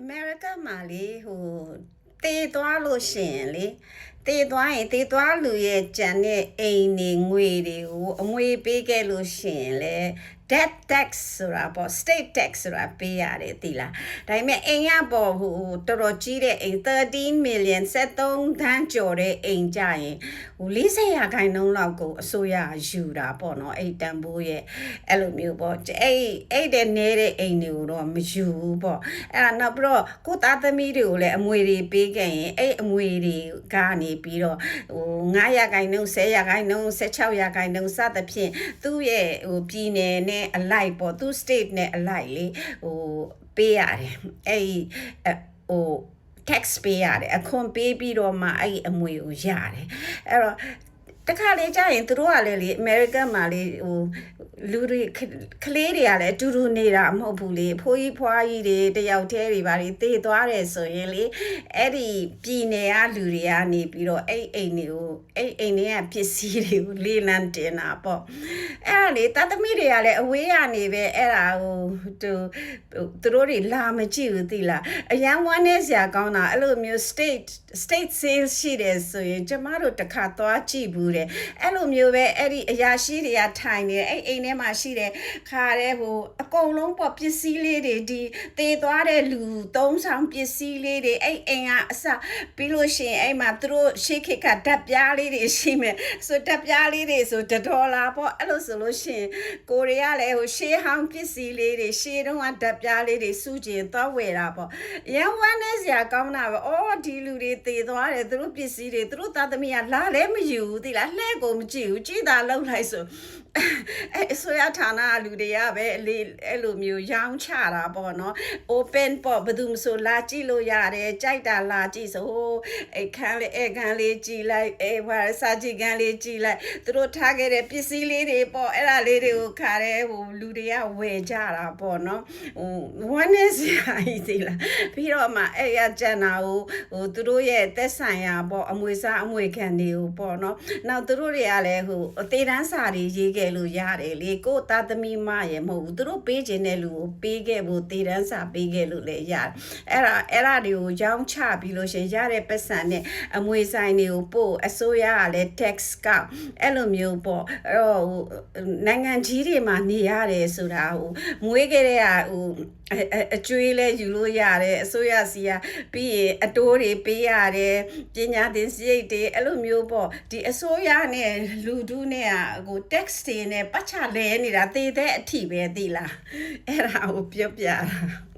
အမေရိကမှာလေဟိုတည်သွားလို့ရှရင်လေ တည်သွားရင်တည်သွားလူရဲ့ကြံတဲ့အိမ်တွေငွေတွေကိုအမွေပေးခဲ့လို့ရှရင်လေ debt tax ဆိုတာပေါ့ state tax ဆိုတာပေးရတယ်သိလားဒါပေမဲ့အိမ်ကပေါ့ဟိုတော်တော်ကြီးတဲ့အိမ်13 million 73သန်းကျော်တဲ့အိမ်ကြရင်ဟို40ရာခိုင်နှုန်းလောက်ကိုအစိုးရယူတာပေါ့နော်အဲ့တန်ဖိုးရဲ့အဲ့လိုမျိုးပေါ့အဲ့အဲ့တဲ့နေတဲ့အိမ်တွေကိုတော့မယူဘူးပေါ့အဲ့ဒါနောက်ပြီးတော့ကိုသားသမီးတွေကိုလည်းအမွေတွေပေးခဲ့ရင်အဲ့အမွေတွေကနေပြီးတော့ဟို9ရာခိုင်နှုန်း10ရာခိုင်နှုန်း16ရာခိုင်နှုန်းစသဖြင့်သူ့ရဲ့ဟိုပြည်နယ်နဲ့အလိုက်ပေါ့သူ state နဲ့အလိုက်လေဟိုပေးရတယ်အဲ့ဟို tax ပေးရတယ်အခွန်ပေးပြီးတော့မှအဲ့အမွေကိုရတယ်အဲ့တော့ တခါလေကြာရင်သူတို့ကလည်းလေ American မှာလေဟိုလူတွေကလေးတွေကလည်းအတူတူနေတာမဟုတ်ဘူးလေဖိုးကြီးဖွားကြီးတွေတယောက်တည်းတွေပါလေတေးသွားတယ်ဆိုရင်လေအဲ့ဒီပြည်နယ်ကလူတွေကနေပြီးတော့အဲ့အိမ်တွေကိုအဲ့အိမ်တွေကပစ္စည်းတွေကိုလေးလံတင်တာပေါ့ အဲ့ဒါလေတသမီးတွေကလည်းအဝေးကနေပဲအဲ့ဒါဟိုသူသူတို့တွေလာမကြည့်ဘူးသိလားအရန်ဝမ်းနေစရာကောင်းတာအဲ့လိုမျိုး state state sales ရှိတယ်ဆိုရင်ကျမတို့တစ်ခါသွားကြည့်ဘူးတယ်အဲ့လိုမျိုးပဲအဲ့ဒီအရာရှိတွေကထိုင်နေအဲ့အိမ်ထဲမှာရှိတယ်ခါတဲ့ဟိုအကုန်လုံးပေါ့ပစ္စည်းလေးတွေဒီတေသွားတဲ့လူသုံးဆောင်ပစ္စည်းလေးတွေအဲ့အိမ်ကအစပြီးလို့ရှိရင်အဲ့မှာသူတို့ရှေးခေတ်ကဓာတ်ပြားလေးတွေရှိမယ်ဆိုဓာတ်ပြားလေးတွေဆို1ဒေါ်လာပေါ့အဲ့လိုဆိုလို့ရှိရင်ကိုရီးယားလည်းဟိုရှေးဟောင်းပစ္စည်းလေးတွေရှေးတုန်းကဓာတ်ပြားလေးတွေစုကျင်သွားဝယ်တာပေါ့ရန်ဝမ်းနေစရာကောင်းတာပဲအော်ဒီလူတွေတေသွားတယ်သူတို့ပစ္စည်းတွေသူတို့သားသမီးကလာလည်းမယူဘူးသိလားလှဲ့ကိုမကြည့်ဘူးကြည်သာလောက်လိုက်ဆိုအဲအစိုးရဌာနကလူတွေကပဲအလေးအဲ့လိုမျိုးရောင်းချတာပေါ့နော် open ပေါ့ဘယ်သူမဆိုလာကြည့်လို့ရတယ်ကြိုက်တာလာကြည့်ဆိုအဲ့ခန်းလေးအဲ့ခန်းလေးကြည့်လိုက်အဲ့ဘာစာကြည့်ခန်းလေးကြည့်လိုက်သူတို့ထားခဲ့တဲ့ပစ္စည်းလေးတွေပေါ့အဲ့ဒါလေးတွေကိုခါတဲ့ဟိုလူတွေကဝယ်ကြတာပေါ့နော်ဟိုဝမ်းနေစရာကြီးသေးလားပြီးတော့မှအဲ့ရကျန်တာကိုဟိုသူတို့ရဲ့သက်ဆိုင်ရာပေါ့အမွေစားအမွေခံတွေကိုပေါ့နော်နောက်သူတို့တွေကလည်းဟိုအသေးတန်းစာတွေရေးခဲ့လို့ရတယ်လေကို့သားသမီးမရဲ့မဟုတ်ဘူးသူတို့ပေးခြင်းတဲ့လူကိုပေးခဲ့ဖို့သေးတန်းစာပေးခဲ့လို့လည်းရတယ်အဲ့ဒါအဲ့ဒါတွေကိုရောင်းချပြီးလို့ရှရင်ရတဲ့ပတ်စံနဲ့အမွေဆိုင်တွေကိုပို့အစိုးရကလည်း tax ကအဲ့လိုမျိုးပေါ့အဲ့တော့ဟိုနိုင်ငံကြီးတွေမှာနေရတယ်ဆိုတာဟိုမွေးခဲ့တဲ့ဟာဟိုအကျွေးလဲယူလို့ရတယ်အစိုးရစီကပြီးရင်အတိုးတွေပေးရတယ်ပညာသင်စရိတ်တွေအဲ့လိုမျိုးပေါ့ဒီအစိုးရနဲ့လူဒုနဲ့ဟို tax တွေနဲ့ပတ်ချလဲနေတာတည်တဲ့အထိပဲသိလားအဲ့ဒါကိုပြောပြတာ